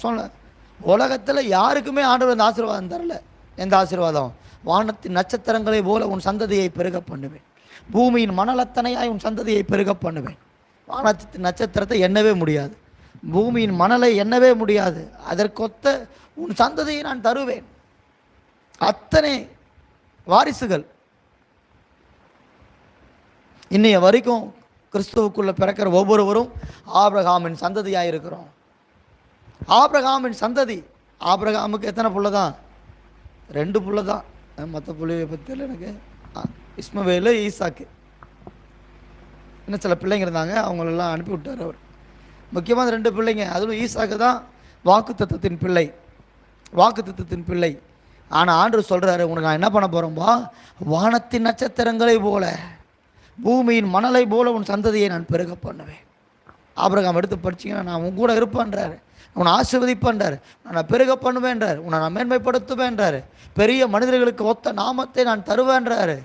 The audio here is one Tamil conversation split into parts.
சொன்ன உலகத்தில் யாருக்குமே ஆண்டவர் அந்த ஆசீர்வாதம் தரல. எந்த ஆசீர்வாதம்? வானத்தின் நட்சத்திரங்களை போல உன் சந்ததியை பெருக பண்ணுவேன். பூமியின் மணலத்தனையாய் உன் சந்ததியை பெருக பண்ணுவேன். வானத்தின் நட்சத்திரத்தை எண்ணவே முடியாது. பூமியின் மணலை எண்ணவே முடியாது. அதற்கொத்த உன் சந்ததியை நான் தருவேன். அத்தனை வாரிசுகள். இன்னைய வரைக்கும் கிறிஸ்துவுக்குள்ளே பிறக்கிற ஒவ்வொருவரும் ஆபிரகாமின் சந்ததியாக இருக்கிறோம் ஆபிரகாமின் சந்ததி. ஆபிரகாமுக்கு எத்தனை புள்ள தான் ரெண்டு புள்ள தான் மற்ற புள்ளைய பற்றி தெரியல எனக்கு. இஸ்மவேலு ஈசாக்கு. இன்னும் சில பிள்ளைங்க இருந்தாங்க அவங்களெல்லாம் அனுப்பி விட்டார் அவர். முக்கியமாக ரெண்டு பிள்ளைங்க அதுவும் ஈசாக்கு தான் வாக்கு தத்துவத்தின் பிள்ளை. வாக்கு தத்துவத்தின் பிள்ளை. ஆனால் ஆண்டு சொல்கிறாரு உனக்கு நான் என்ன பண்ண போகிறோம்பா வானத்தின் நட்சத்திரங்களை போல பூமியின் மணலை போல உன் சந்ததியை நான் பெருக பண்ணுவேன். ஆபிரகாம் எடுத்து படிச்சீங்கன்னா நான் உன் கூட இருப்பேன்றாரு. உன்னை ஆசிர்வதிப்பேன்றார். நான் பெருக பண்ணுவேன்றார். உன்னை நான் மேன்மைப்படுத்துவேன்றாரு. பெரிய மனிதர்களுக்கு ஒத்த நாமத்தை நான் தருவேன்றாரு.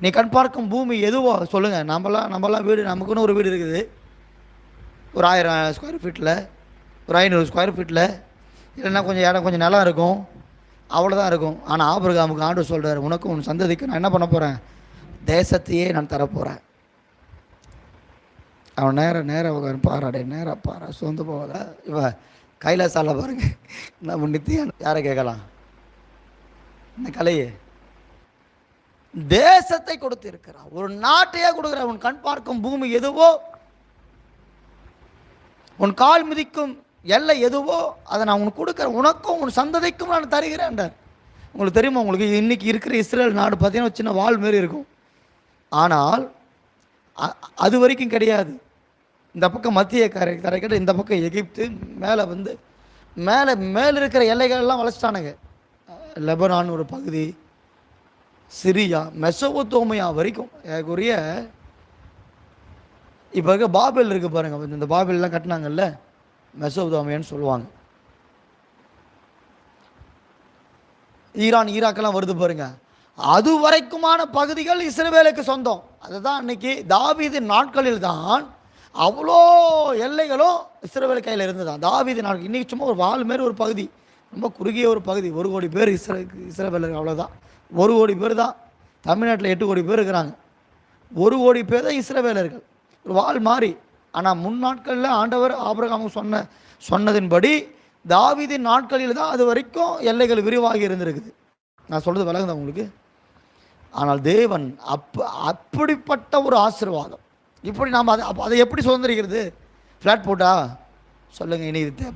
நீ கண் பார்க்கும் பூமி எதுவோ சொல்லுங்கள் நம்மலாம் நம்மளாம் வீடு நமக்குன்னு ஒரு வீடு இருக்குது. ஒரு ஆயிரம் ஸ்கொயர் ஃபீட்டில் ஒரு ஐநூறு ஸ்கொயர் ஃபீட்டில் இல்லைன்னா கொஞ்சம் இடம் கொஞ்சம் நிலம் இருக்கும். அவ்வளோதான் இருக்கும். ஆனால் ஆபிரகாமுக்கு ஆண்டு சொல்கிறார் உனக்கு உன் சந்ததிக்கு நான் என்ன பண்ண போகிறேன் தேசத்தையே நான் தரப்போகிறேன் அவன் நேரம் நேராக உட்காரு பாராடே நேரம் பாரா சோர்ந்து போகாத. இவன் கைலாசால பாருங்க. நம்ம நித்தியம் யாரை கேட்கலாம்? இந்த கலையே. தேசத்தை கொடுத்து இருக்கிறான் ஒரு நாட்டையே கொடுக்குற. உன் கண் பார்க்கும் பூமி எதுவோ உன் கால் மிதிக்கும் எல்லை எதுவோ அதை நான் உனக்கு கொடுக்குறேன் உனக்கும் உன் சந்ததிக்கும் நான் தருகிறேன்டார் உங்களுக்கு தெரியுமா? உங்களுக்கு இன்னைக்கு இருக்கிற இஸ்ரேல் நாடு பார்த்தீங்கன்னா ஒரு சின்ன வால் மாரி இருக்கும். ஆனால் அது வரைக்கும் கிடையாது. இந்த பக்கம் மத்திய கரை கரைக்கட்டு இந்த பக்கம் எகிப்து மேலே வந்து மேலே மேலே இருக்கிற எல்லைகள் எல்லாம் லெபனான் ஒரு பகுதி சிரியா மெசோத்தோமையா வரைக்கும் எனக்குரிய இப்போ இருக்க பாபேல் இருக்கு பாருங்கள் இந்த பாபேல்லாம் கட்டினாங்கல்ல மெசோதோமையான்னு சொல்லுவாங்க. ஈரான் ஈராக்கெல்லாம் வருது பாருங்கள் அது வரைக்குமான பகுதிகள் இஸ்ரவேலுக்கு சொந்தம். அதுதான் இன்னைக்கு தாவீது நாட்களில் தான் அவ்வளோ எல்லைகளும் இஸ்ரேவேல் கையில் இருந்ததான் தாவீது நாட்கள் இன்றைக்கி சும்மா ஒரு வால் மாரி ஒரு பகுதி ரொம்ப குறுகிய ஒரு பகுதி. ஒரு கோடி பேர் இஸ்ரே இஸ்ரவேலர் அவ்வளோதான் ஒரு கோடி பேர் தான். தமிழ்நாட்டில் எட்டு கோடி பேர் இருக்கிறாங்க. ஒரு கோடி பேர் தான் இஸ்ரவேலர்கள். ஒரு வால் மாறி. ஆனால் முன் நாட்களில் ஆண்டவர் ஆபிரகாமுக்கு சொன்ன சொன்னதின்படி தாவிதின் நாட்களில் தான் அது வரைக்கும் எல்லைகள் விரிவாகி இருந்திருக்குது. நான் சொல்கிறது விளங்குதா உங்களுக்கு? ஆனால் தேவன் அப்ப அப்படிப்பட்ட ஒரு ஆசீர்வாதம். இப்படி நாம் அதை அதை எப்படி சுதந்திரிக்கிறது? ஃப்ளாட் போட்டா? சொல்லுங்கள் இனி இது தே-